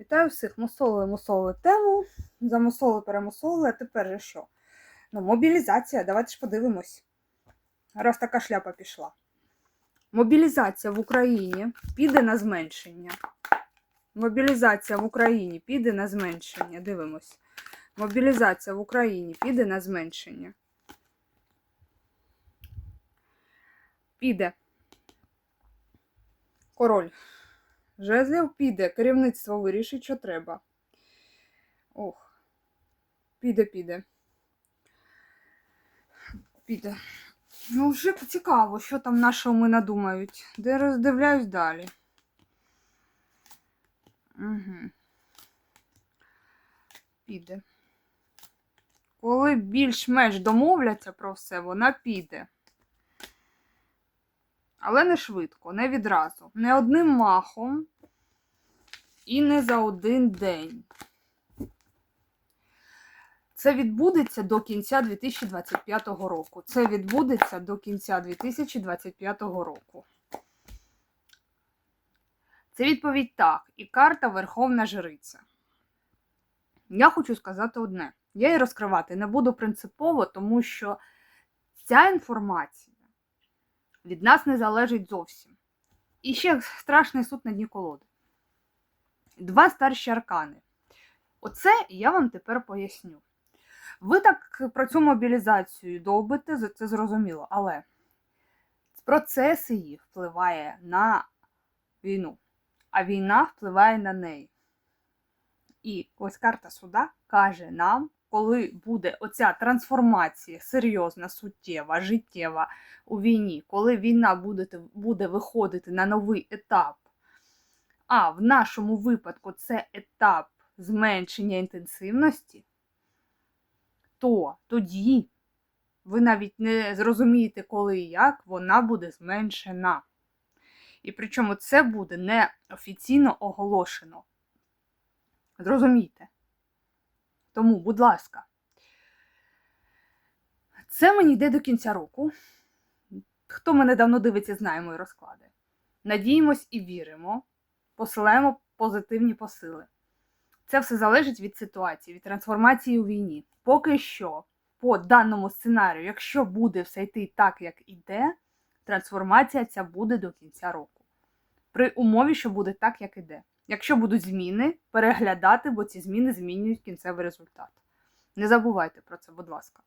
Вітаю всіх. Мусоли, мусоли тему. Замусоли, перемусоли. А тепер же що? Ну, мобілізація. Давайте ж подивимось. Раз така шляпа пішла. Мобілізація в Україні піде на зменшення. Мобілізація в Україні піде на зменшення. Дивимось. Мобілізація в Україні піде на зменшення. Піде. Король. Жезлів піде, керівництво вирішить, що треба. Ох. Піде, піде. Піде. Ну, вже цікаво, що там нашого ми надумають. Де роздивляюсь далі. Угу. Піде. Коли більш-менш домовляться про все, вона піде. Але не швидко, не відразу. Не одним махом і не за один день. Це відбудеться до кінця 2025 року. Це відбудеться до кінця 2025 року. Це відповідь так. І карта Верховна Жриця. Я хочу сказати одне. Я її розкривати не буду принципово, тому що ця інформація від нас не залежить зовсім. І ще страшний суд на дні колоди. Два старші аркани. Оце я вам тепер поясню. Ви так про цю мобілізацію довбите, це зрозуміло, але процес її впливає на війну, а війна впливає на неї. І ось карта суда каже нам, коли буде оця трансформація серйозна, суттєва, життєва у війні, коли війна буде, буде виходити на новий етап. А в нашому випадку це етап зменшення інтенсивності, то тоді ви навіть не зрозумієте, коли і як вона буде зменшена. І причому це буде не офіційно оголошено. Зрозумійте. Тому, будь ласка, це мені йде до кінця року. Хто мене давно дивиться, знає мої розклади. Надіємось і віримо, посилаємо позитивні посили. Це все залежить від ситуації, від трансформації у війні. Поки що, по даному сценарію, якщо буде все йти так, як іде, трансформація ця буде до кінця року. При умові, що буде так, як іде. Якщо будуть зміни, переглядати, бо ці зміни змінюють кінцевий результат. Не забувайте про це, будь ласка.